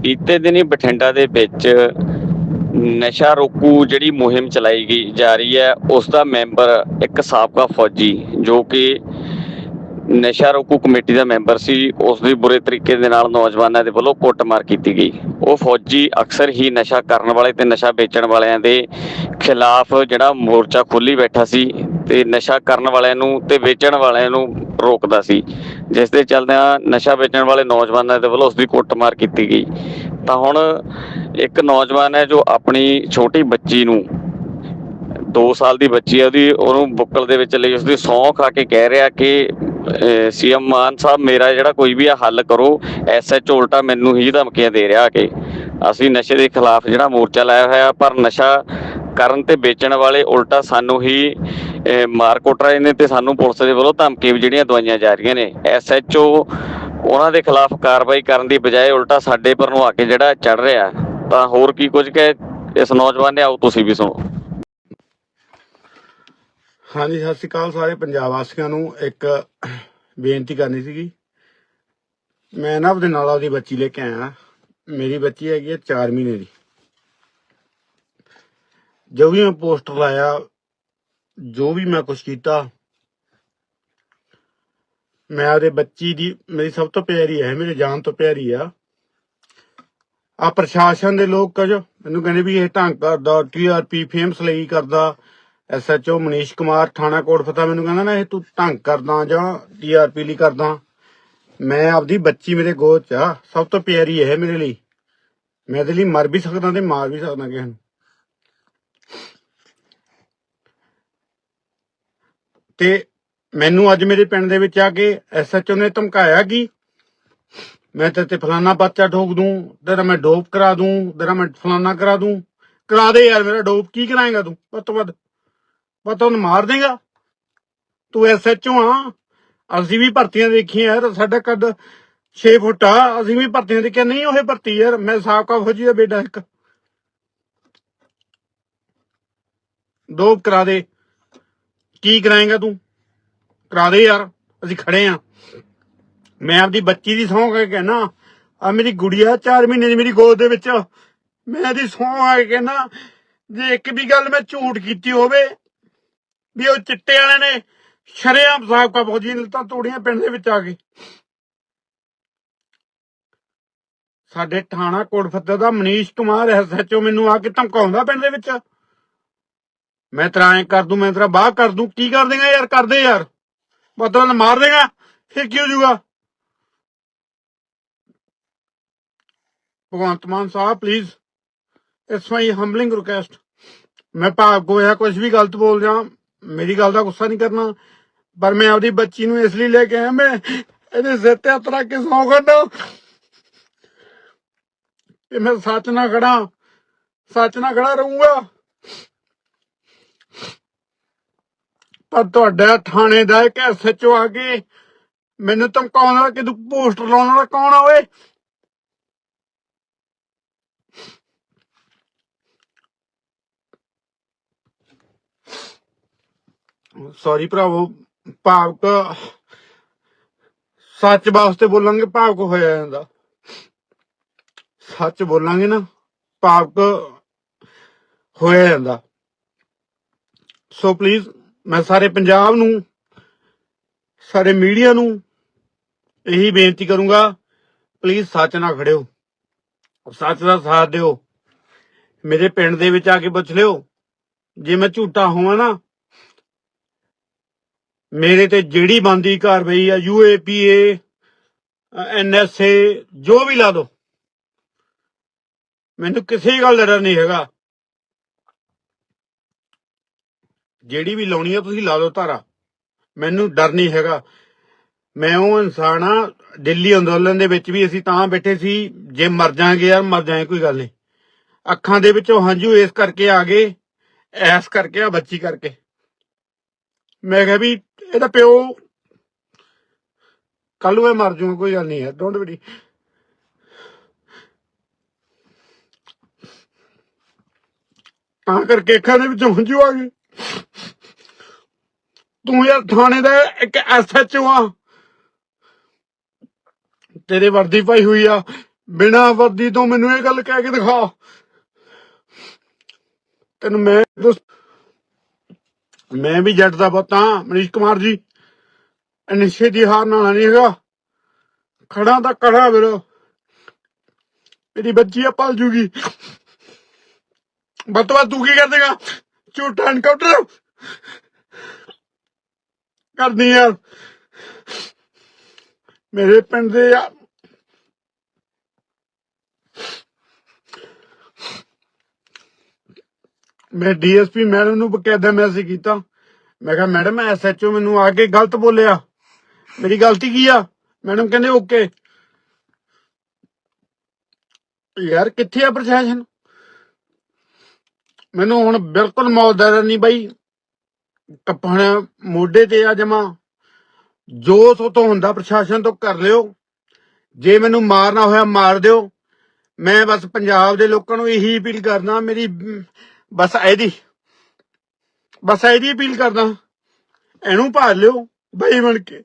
ਬੀਤੇ ਦਿਨੀ ਬਠਿੰਡਾ ਦੇ ਵਿੱਚ ਨਸ਼ਾ ਰੋਕੂ ਜਿਹੜੀ ਮੁਹਿੰਮ ਚਲਾਈ ਗਈ ਜਾ ਰਹੀ ਹੈ, ਉਸ ਦਾ ਮੈਂਬਰ ਇੱਕ ਸਾਬਕਾ ਫੌਜੀ ਜੋ ਕਿ ਨਸ਼ਾ ਰੋਕੂ ਕਮੇਟੀ ਦਾ ਮੈਂਬਰ ਸੀ, ਉਸ ਦੀ ਬੁਰੇ ਤਰੀਕੇ ਦੇ ਨਾਲ ਨੌਜਵਾਨਾਂ ਦੇ ਵੱਲੋਂ ਕੁੱਟਮਾਰ ਕੀਤੀ ਗਈ। ਉਹ ਫੌਜੀ ਅਕਸਰ ਹੀ ਨਸ਼ਾ ਕਰਨ ਵਾਲੇ ਤੇ ਨਸ਼ਾ ਵੇਚਣ ਵਾਲਿਆਂ ਦੇ ਖਿਲਾਫ ਜਿਹੜਾ ਮੋਰਚਾ ਖੋਲੀ ਬੈਠਾ ਸੀ ਤੇ ਨਸ਼ਾ ਕਰਨ ਵਾਲਿਆਂ ਨੂੰ ਤੇ ਵੇਚਣ ਵਾਲਿਆਂ ਨੂੰ ਰੋਕਦਾ ਸੀ। ਜਿਸ ਦੇ ਚੱਲਦਿਆਂ ਨਸ਼ਾ ਵੇਚਣ ਵਾਲੇ ਨੌਜਵਾਨਾਂ ਦੇ ਵੱਲੋਂ ਉਸ ਦੀ ਕੁੱਟਮਾਰ ਕੀਤੀ ਗਈ। ਤਾਂ ਹੁਣ ਇੱਕ ਨੌਜਵਾਨ ਹੈ ਜੋ ਆਪਣੀ ਛੋਟੀ ਬੱਚੀ ਨੂੰ 2 ਸਾਲ ਦੀ ਬੱਚੀ ਹੈ ਉਹਦੀ, ਉਹਨੂੰ ਬੁੱਕਲ ਦੇ ਵਿੱਚ ਲਈ ਉਸਦੀ ਸਹੁੰ ਖਾ ਕੇ ਕਹਿ ਰਿਹਾ ਕਿ ਸੀਐਮ ਮਾਨ ਸਾਹਿਬ, ਮੇਰਾ ਜਿਹੜਾ ਕੋਈ ਵੀ ਆ, ਹੱਲ ਕਰੋ। ਐਸਐਚ ਉਲਟਾ ਮੈਨੂੰ ਹੀ ਧਮਕੀਆਂ ਦੇ ਰਿਹਾ ਕਿ ਅਸੀਂ ਨਸ਼ੇ ਦੇ ਖਿਲਾਫ ਜਿਹੜਾ ਮੋਰਚਾ ਲਾਇਆ ਹੋਇਆ, ਪਰ ਨਸ਼ਾ ਕਰਨ ਤੇ ਵੇਚਣ ਵਾਲੇ ਉਲਟਾ ਸਾਨੂੰ ਹੀ ਮਾਰ ਕੁੱਟ ਰਹੇ ਨੇ ਤੇ ਸਾਨੂੰ ਪੁਲਿਸ ਦੇ ਵੱਲੋਂ ਧਮਕੀਆਂ ਵੀ ਜਿਹੜੀਆਂ ਦਵਾਈਆਂ ਜਾ ਰਹੀਆਂ ਨੇ। ਐਸਐਚਓ ਉਹਨਾਂ ਦੇ ਖਿਲਾਫ ਕਾਰਵਾਈ ਕਰਨ ਦੀ ਬਜਾਏ ਉਲਟਾ ਸਾਡੇ ਪਰ ਨੂੰ ਆ ਕੇ ਜਿਹੜਾ ਚੜ ਰਿਹਾ। ਤਾਂ ਹੋਰ ਕੀ ਕੁਝ ਕਿ ਇਸ ਨੌਜਵਾਨ ਨੇ, ਆਓ ਤੁਸੀਂ ਵੀ ਸੁਣੋ। ਹਾਂਜੀ, ਸਤਿ ਸ਼੍ਰੀ ਅਕਾਲ ਸਾਰੇ ਪੰਜਾਬ ਵਾਸੀਆਂ ਨੂੰ। ਇੱਕ ਬੇਨਤੀ ਕਰਨੀ ਸੀਗੀ। ਮੈਂ ਨਾ ਉਹਦੇ ਨਾਲ ਉਹਦੀ ਬੱਚੀ ਲੈ ਕੇ ਆਇਆ। ਮੇਰੀ ਬੱਚੀ ਹੈਗੀ ਹੈ 4 ਮਹੀਨੇ ਦੀ। ਜੋ ਵੀ ਮੈਂ ਪੋਸਟਰ ਲਾਇਆ ਜੋ ਵੀ ਮੈਂ ਕੁਛ ਕੀਤਾ, ਮੈਂ ਉਹਦੇ ਬੱਚੀ ਦੀ, ਮੇਰੀ ਸਭ ਤੋਂ ਪਿਆਰੀ ਹੈ, ਮੇਰੇ ਜਾਨ ਤੋਂ ਪਿਆਰੀ ਆ। ਆ ਪ੍ਰਸ਼ਾਸਨ ਦੇ ਲੋਕ ਕੁਝ ਮੈਨੂੰ ਕਹਿੰਦੇ ਵੀ ਇਹ ਢੰਗ ਕਰਦਾ ਟੀਆਰਪੀ ਫੇਮਸ ਲਈ ਕਰਦਾ। ਐਸਐਚਓ ਮਨੀਸ਼ ਕੁਮਾਰ ਥਾਣਾ ਕੋਟ ਫਤਾ ਮੈਨੂੰ ਕਹਿੰਦਾ ਨਾ, ਇਹ ਤੂੰ ਢੰਗ ਕਰਦਾ ਜਾਂ ਟੀਆਰਪੀ ਲਈ ਕਰਦਾ। ਮੈਂ ਆਪਦੀ ਬੱਚੀ ਮੇਰੇ ਗੋਦ ਚ ਆ, ਸਭ ਤੋਂ ਪਿਆਰੀ ਹੈ ਮੇਰੇ ਲਈ। ਮੈਂ ਇਹਦੇ ਲਈ ਮਰ ਵੀ ਸਕਦਾ ਤੇ ਮਾਰ ਵੀ ਸਕਦਾ ਕਿਸੇ ਨੂੰ। ਤੇ ਮੈਨੂੰ ਅੱਜ ਮੇਰੇ ਪਿੰਡ ਦੇ ਵਿੱਚ ਆ ਕੇ ਐਸਐਚਓ ਨੇ ਧਮਕਾਇਆ ਕਿ ਮੈਂ ਤੇ ਤੇ ਫਲਾਨਾ ਬੱਚਾ ਠੋਕ ਦੂੰ, ਤੇਰਾ ਮੈਂ ਡੋਪ ਕਰਾ ਦੂੰ, ਤੇਰਾ ਮੈਂ ਫਲਾਨਾ ਕਰਾ ਦੂੰ। ਕਰਾ ਦੇ ਯਾਰ ਮੇਰਾ ਡੋਪ, ਕੀ ਕਰਾਏਗਾ ਤੂੰ? ਵੱਧ ਤੋਂ ਵੱਧ ਪਤਾ ਉਹਨੂੰ ਮਾਰ ਦੇਗਾ। ਤੂੰ ਐਸਐਚਓ ਆ, ਅਸੀਂ ਵੀ ਭਰਤੀਆਂ ਦੇਖੀਆਂ ਯਾਰ, ਸਾਡਾ ਕੱਦ 6 ਫੁੱਟ ਆ, ਅਸੀਂ ਵੀ ਭਰਤੀਆਂ ਦੇਖੀਆਂ। ਨਹੀਂ, ਉਹ ਭਰਤੀ ਯਾਰ, ਮੈਂ ਸਾਬਕਾ ਫੌਜੀ ਦਾ ਬੇਟਾ ਇੱਕ। ਡੋਪ ਕਰਾ ਦੇ। ਕੀ ਕਰਾਏਗਾ ਤੂੰ? ਕਰਾ ਦੇ ਯਾਰ, ਅਸੀਂ ਖੜੇ ਆ। ਮੈਂ ਆਪਦੀ ਬੱਚੀ ਦੀ ਸਹੁੰ ਕੇ ਕਹਿਣਾ ਆ ਮੇਰੀ ਗੁੜੀਆ 4 ਮਹੀਨੇ ਦੀ ਮੇਰੀ ਗੋਦ ਦੇ ਵਿੱਚ। ਮੈਂ ਇਹਦੀ ਸਹੁੰ ਆ ਕੇ ਕਹਿਣਾ ਜੇ ਇੱਕ ਵੀ ਗੱਲ ਮੈਂ ਝੂਠ ਕੀਤੀ ਹੋਵੇ, ਵੀ ਉਹ ਚਿੱਟੇ ਵਾਲੇ ਨੇ ਸ਼ਰੇਆਮ ਸਾਬਕਾ ਫੌਜੀ ਨੇ ਤਾਂ ਤੋੜੀਆਂ ਪਿੰਡ ਦੇ ਵਿੱਚ ਆ ਕੇ। ਸਾਡੇ ਥਾਣਾ ਕੋਟਫੱਤੇ ਦਾ ਮਨੀਸ਼ ਕੁਮਾਰ ਐਸਐਚਓ ਮੈਨੂੰ ਆ ਕੇ ਧਮਕਾਉਂਦਾ ਪਿੰਡ ਦੇ ਵਿੱਚ। ਮੈਂ ਤੇਰਾ ਐਂ ਕਰ ਦੂੰ, ਮੈਂ ਤੇਰਾ ਬਾਹ ਕਰ ਦੂੰ। ਕੀ ਕਰ ਦੇਗਾ ਯਾਰ? ਕਰਦੇ ਯਾਰ। ਬਦਲ ਮਾਰ ਦੇਗਾ। ਫਿਰ ਕੀ ਹੋ ਜਾਊਗਾ? ਭਗਵੰਤ ਮਾਨ ਸਾਹਿਬ please it's my humbling request ਮੈਂ ਭਾਵ ਗੋਇਆ ਕੁਝ ਵੀ ਗਲਤ ਬੋਲ ਜਾ ਮੇਰੀ ਗੱਲ ਦਾ ਗੁੱਸਾ ਨਹੀਂ ਕਰਨਾ। ਪਰ ਮੈਂ ਆਪਦੀ ਬੱਚੀ ਨੂੰ ਇਸ ਲਈ ਲੈ ਕੇ ਆਇਆ, ਮੈਂ ਇਹਦੇ ਸਿਰ ਤੇ ਹੱਥ ਰੱਖ ਕੇ ਸੌਂ ਕੱਢੋ ਕਿ ਮੈਂ ਸੱਚ ਨਾ ਖੜਾ, ਸੱਚ ਨਾ ਖੜਾ ਰਹੂੰਗਾ। ਪਰ ਤੁਹਾਡਾ ਥਾਣੇ ਦਾ ਇੱਕ ਐਸਐਚਓ ਆ ਕੇ ਮੈਨੂੰ ਧਮਕਾਉਣ ਵਾਲਾ ਕਿ ਪੋਸਟਰ ਲਾਉਣ ਵਾਲਾ ਕੌਣ ਆ ਓਏ? ਸੌਰੀ ਭਰਾਵੋ ਭਾਵਕ ਸੱਚ ਵਾਸਤੇ ਬੋਲਾਂਗੇ, ਭਾਵਕ ਹੋਇਆ ਜਾਂਦਾ। ਸੱਚ ਬੋਲਾਂਗੇ ਨਾ, ਭਾਵਕ ਹੋਇਆ ਜਾਂਦਾ। ਸੋ ਪਲੀਜ਼ ਮੈਂ ਸਾਰੇ ਪੰਜਾਬ ਨੂੰ, ਸਾਰੇ ਮੀਡੀਆ ਨੂੰ ਇਹੀ ਬੇਨਤੀ ਕਰੂੰਗਾ ਪਲੀਜ਼ ਸੱਚ ਨਾ ਖੜਿਓ ਸੱਚ ਦਾ ਸਾਥ ਦਿਓ। ਮੇਰੇ ਪਿੰਡ ਦੇ ਵਿੱਚ ਆ ਕੇ ਪੁੱਛ ਲਿਓ। ਜੇ ਮੈਂ ਝੂਠਾ ਹੋਵਾਂ ਨਾ, ਮੇਰੇ ਤੇ ਜਿਹੜੀ ਬੰਦੀ ਕਾਰਵਾਈ ਆ ਯੂਏਪੀਏ ਐਨਐਸਏ ਜੋ ਵੀ ਲਾ ਦੋ, ਮੈਨੂੰ ਕਿਸੇ ਗੱਲ ਦਾ ਡਰ ਨਹੀਂ ਹੈਗਾ। ਜਿਹੜੀ ਵੀ ਲਾਉਣੀ ਆ, ਤੁਸੀਂ ਲਾ ਦਿਓ ਧਾਰਾ। ਮੈਨੂੰ ਡਰ ਨਹੀਂ ਹੈਗਾ। ਮੈਂ ਉਹ ਇਨਸਾਨ ਆ, ਦਿੱਲੀ ਅੰਦੋਲਨ ਦੇ ਵਿੱਚ ਵੀ ਅਸੀਂ ਤਾਂ ਬੈਠੇ ਸੀ, ਜੇ ਮਰ ਜਾਾਂਗੇ ਯਾਰ, ਮਰ ਜਾਏ, ਕੋਈ ਗੱਲ ਨਹੀਂ। ਅੱਖਾਂ ਦੇ ਵਿੱਚੋਂ ਹੰਝੂ ਇਸ ਕਰਕੇ ਆ ਗਏ, ਐਸ ਕਰਕੇ ਆ, ਬੱਚੀ ਕਰਕੇ। ਮੈਂ ਕਿਹਾ ਵੀ ਇਹਦਾ ਪਿਓ ਕੱਲ ਨੂੰ ਇਹ ਮਰ ਜੂਗਾ ਕੋਈ ਗੱਲ ਨਹੀਂ ਹੈ ਡੋਂਟ ਵਰੀ ਤਾਂ ਕਰਕੇ ਅੱਖਾਂ ਦੇ ਵਿੱਚੋਂ ਹੰਝੂ ਆ ਗਏ। ਤੂੰ ਯਾਰ ਥਾਣੇ ਦਾ ਇੱਕ ਐਸਐਚਓ ਆ। ਤੇਰੇ ਵਰਦੀ ਪਾਈ ਹੋਈ ਆ। ਬਿਨਾਂ ਵਰਦੀ ਤੋਂ ਮੈਨੂੰ ਇਹ ਗੱਲ ਕਹਿ ਕੇ ਦਿਖਾ। ਤੈਨੂੰ ਮੈਂ ਮੈਂ ਵੀ ਜੱਟ ਦਾ ਪੁੱਤ ਮਨੀਸ਼ ਕੁਮਾਰ ਜੀ। ਇਹ ਨਸ਼ੇ ਦੀ ਹਾਰ ਨਾਲ ਨਹੀਂ ਹੈਗਾ। ਖੜਾ ਤਾਂ ਖੜਾ ਵੀਰੋ ਮੇਰੀ ਬੱਚੀ ਆ ਪਲ ਜੂਗੀ। ਬਤਵਾ ਤੂੰ ਕੀ ਕਰ ਦੇਗਾ ਝੂਠਾ ਐਨਕਾਊਂਟਰ ਕਰਦੀ ਯਾਰ ਮੇਰੇ ਪਿੰਡ ਦੇ ਆ- ਮੈਂ ਡੀਐਸਪੀ ਮੈਡਮ ਨੂੰ ਬਕਾਇਦਾ ਮੈਸੇਜ ਕੀਤਾ। ਮੈਂ ਕਿਹਾ, ਮੈਡਮ ਐਸਐਚਓ ਮੈਨੂੰ ਆ ਕੇ ਗਲਤ ਬੋਲਿਆ। ਮੇਰੀ ਗਲਤੀ ਕੀ ਆ? ਮੈਡਮ ਕਹਿੰਦੇ, ਓਕੇ। ਯਾਰ, ਕਿੱਥੇ ਆ ਪ੍ਰਸ਼ਾਸਨ? ਮੈਨੂੰ ਹੁਣ ਬਿਲਕੁਲ ਮੌਜਦਾਰ ਨਹੀਂ ਬਾਈ। ਕੱਪਣ ਮੋਢੇ ਤੇ ਆ ਜਮਾ ਜੋ ਤੋਂ ਹੁੰਦਾ ਪ੍ਰਸ਼ਾਸਨ ਤੋਂ ਕਰ ਲਿਓ। ਜੇ ਮੈਨੂੰ ਮਾਰਨਾ ਹੋਇਆ ਮਾਰ ਦਿਓ। ਮੈਂ ਬਸ ਪੰਜਾਬ ਦੇ ਲੋਕਾਂ ਨੂੰ ਇਹੀ ਅਪੀਲ ਕਰਦਾ, ਮੇਰੀ, ਬਸ ਇਹਦੀ ਬਸ ਇਹਦੀ ਅਪੀਲ ਕਰਦਾ। ਇਹਨੂੰ ਭਾਲ ਲਿਓ, ਬਾਈ ਬਣ ਕੇ।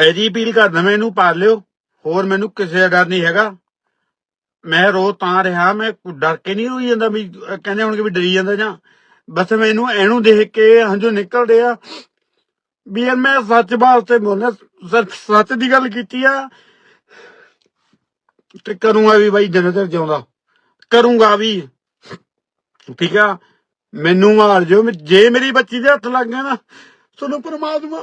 ਇਹਦੀ ਅਪੀਲ ਕਰਦਾ ਮੈਂ ਇਹਨੂੰ ਪਾਲ ਲਿਓ, ਹੋਰ ਮੈਨੂੰ ਕਿਸੇ ਦਾ ਡਰ ਨਹੀਂ ਹੈਗਾ। ਮੈਂ ਰੋ ਤਾਂ ਰਿਹਾ, ਮੈਂ ਡਰ ਕੇ ਨਹੀਂ ਹੋਈ ਜਾਂਦਾ ਵੀ, ਕਹਿੰਦੇ ਹੋਣਗੇ ਵੀ ਡਰੀ ਜਾਂਦਾ ਜਾਂ। ਬਸ ਮੈਨੂੰ ਇਹਨੂੰ ਦੇਖ ਕੇ ਹੰਝੂ ਨਿਕਲਦੇ ਆ ਵੀ ਯਾਰ ਮੈਂ ਸੱਚ ਵਾਸਤੇ ਬੋਲਿਆ ਸੱਚ ਦੀ ਗੱਲ ਕੀਤੀ ਆ। ਤੇ ਕਰੂੰਗਾ ਵੀ ਬਾਈ ਜਿੰਨੇ ਤੱਕ ਜਿਉਂਦਾ। ਕਰੂੰਗਾ ਵੀ। ਠੀਕ ਆ? ਮੈਨੂੰ ਮਾਰ ਜਿਓ, ਜੇ ਮੇਰੀ ਬੱਚੀ ਦੇ ਹੱਥ ਲੱਗ ਗਿਆ ਨਾ, ਤੁਹਾਨੂੰ ਪਰਮਾਤਮਾ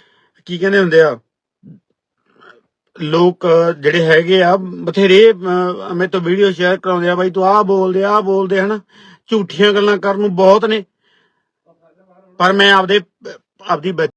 ਕੀ ਕਹਿੰਦੇ ਹੁੰਦੇ ਆ? ਲੋਕ ਅਹ, ਜਿਹੜੇ ਹੈਗੇ ਆ ਬਥੇਰੇ ਅਹ, ਮੇਰੇ ਤੋਂ ਵੀਡੀਓ ਸ਼ੇਅਰ ਕਰਾਉਂਦੇ ਆ ਬਾਈ ਤੂੰ ਆਹ ਬੋਲਦੇ ਆ ਆਹ ਬੋਲਦੇ ਹਨ? ਝੂਠੀਆਂ ਗੱਲਾਂ ਕਰਨ ਨੂੰ ਬਹੁਤ ਨੇ। ਪਰ ਮੈਂ ਆਪਦੇ ਆਪਦੀ ਬੱਚ-